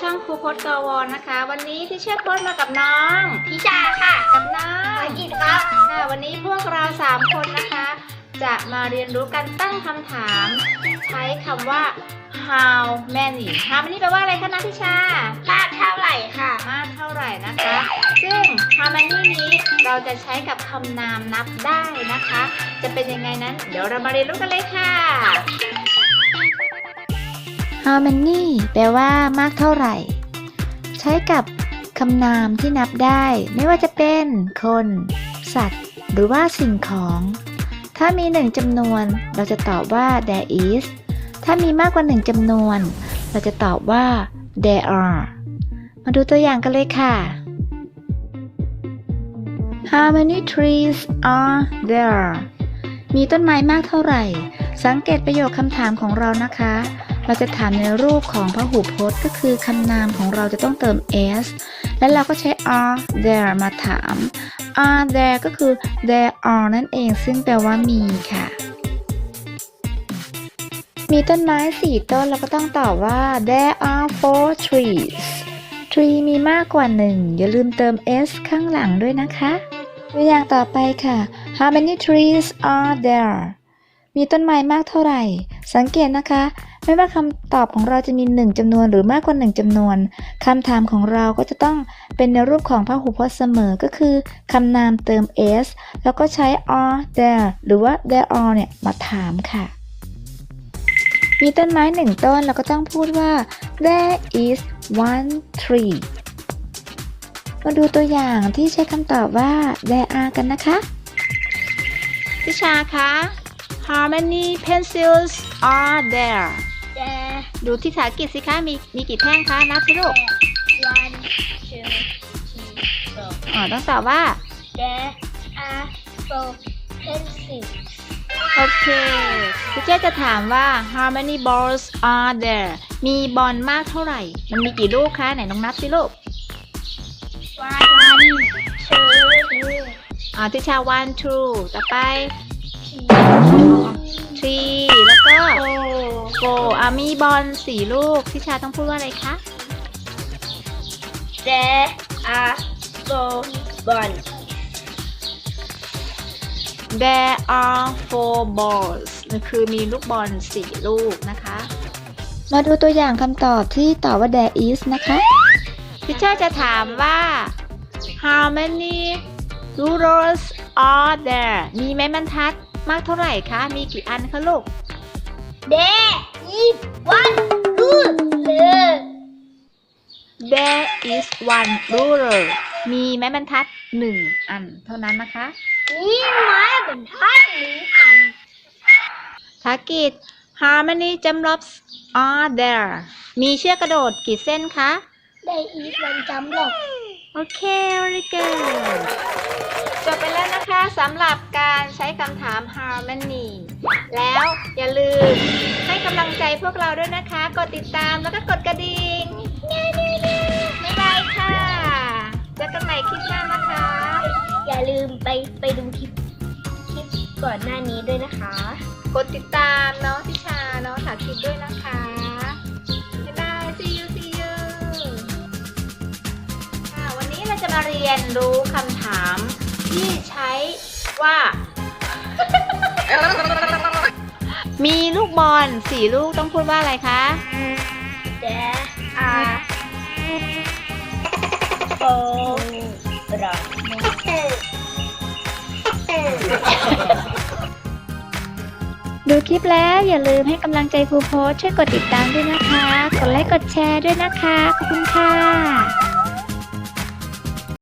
ช่องครูพจน์กวอนนะคะ วันนี้ที่เชื่อพจน์มากับน้องพิชาค่ะกับน้องอังกฤษครับค่ะวันนี้พวกเราสามคนนะคะ จะมาเรียนรู้การตั้งคำถามใช้คำว่า how many how many แปลว่าอะไรคะนัทพิชา มากเท่าไหร่ค่ะ มากเท่าไหร่นะคะ ซึ่ง how many นี้เราจะใช้กับคำนามนับได้นะคะ จะเป็นยังไงนั้น เดี๋ยวเรามาเรียนรู้กันเลยค่ะ how many แปลว่ามากเท่าไหร่ ใช้กับคำนามที่นับได้ ไม่ว่าจะเป็น คน สัตว์ หรือว่าสิ่งของ ถ้ามีหนึ่งจำนวน เราจะตอบว่า there is ถ้ามีมากกว่าหนึ่งจำนวน เราจะตอบว่า there are มาดูตัวอย่างกันเลยค่ะ How many trees are there มีต้นไม้มากเท่าไหร่ สังเกตประโยคคำถามของเรานะคะ เราจะถามในรูปของพหูพจน์ก็คือคำนามของเราจะต้องเติม s และเราก็ใช้ are there มาถาม are there ก็คือ there are นั่นเอง ซึ่งแปลว่ามีค่ะ มีต้นไม้4ต้นเราก็ต้องตอบว่า there are four trees tree มีมากกว่า1อย่าลืมเติม s ข้างหลังด้วยนะคะตัวอย่างต่อไปค่ะ how many trees are there มีต้นไม้มากเท่าไหร่ สังเกตนะคะ ไม่ว่าคำตอบของเราจะมี 1จำนวนหรือมากกว่า 1จำนวนคำถามของเราก็จะต้องเป็นในรูปของพหูพจน์เสมอก็คือคำนามเติม s แล้วก็ใช้ are there หรือว่า there are เนี่ยมาถามค่ะ มีต้นไม้หนึ่งต้นเราก็ต้องพูดว่า there is one tree มาดูตัวอย่างที่ใช้คำตอบว่า there are กันนะคะพิชาคะ how many pencils are there แต่ดูที่ภาษาอังกฤษสิคะ มีมีกี่แท่งคะ นับสิลูกวันเชื่อสองอ๋อ ต้องตอบว่า There are four pencils โอเคพี่เจ๊จะถามว่า how many balls are there มีบอลมากเท่าไหร่ มันมีกี่ลูกคะ ไหนลองนับสิลูกวันชื่ออ่าทิชา one two ต่อไป three แล้วก็ four อ่ามีบอลสี่ลูกทิชาต้องพูดว่าอะไรคะ There are four balls there are four balls นั่นคือมีลูกบอลสี่ลูกนะคะ มาดูตัวอย่างคำตอบที่ตอบว่า there is นะคะทิชาจะถามว่า how many rulers are there มีไม้บรรทัด มากเท่าไหร่คะ มีกี่อันคะลูก There is one ruler there is one ruler มีไม้บรรทัดหนึ่งอันเท่านั้นนะคะ นี่ไม้บรรทัดหนึ่งอันภากิจ how many jump ropes are there มีเชือกกระโดดกี่เส้นคะ There is one jump rope โอเค very good สำหรับการใช้คำถาม how many แล้วอย่าลืมให้กำลังใจพวกเราด้วยนะคะ กดติดตามแล้วก็กดกระดิ่งบ๊ายบายค่ะเจอกันใหม่คลิปหน้านะคะ อย่าลืมไปไปดูคลิปคลิปก่อนหน้านี้ด้วยนะคะ กดติดตามน้องทิชาน้องสาคิดด้วยนะคะบ๊ายบาย see you see you ค่ะวันนี้เราจะมาเรียนรู้คำถาม ที่ใช้ว่า มีลูกบอลสี่ลูกต้องพูดว่าอะไรคะ There are four balls ดูคลิปแล้วอย่าลืมให้กำลังใจครูโพสต์ช่วยกดติดตามด้วยนะคะ กดไลค์กดแชร์ด้วยนะคะ ขอบคุณค่ะ